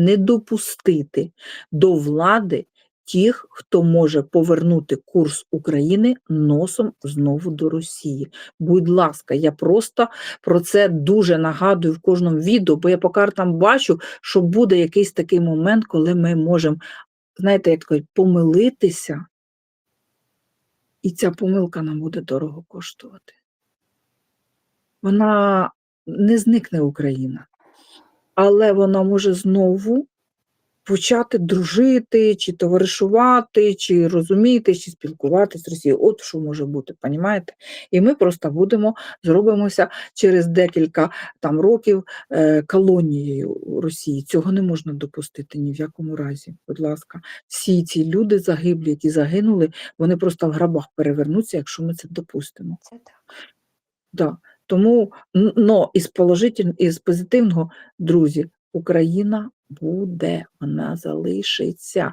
не допустити до влади тих, хто може повернути курс України носом знову до Росії. Будь ласка, я просто про це дуже нагадую в кожному відео, бо я по картам бачу, що буде якийсь такий момент, коли ми можемо, знаєте, як кажуть, помилитися, і ця помилка нам буде дорого коштувати. Вона не зникне Україна, але вона може знову почати дружити, чи товаришувати, чи розуміти, чи спілкуватися з Росією. От що може бути, понімаєте? І ми просто будемо, зробимося через декілька там років е, колонією Росії. Цього не можна допустити ні в якому разі. Будь ласка, всі ці люди загиблі, які загинули, вони просто в грабах перевернуться, якщо ми це допустимо. Це так. Да. Тому но із положительного, із позитивного, друзі, Україна буде, вона залишиться.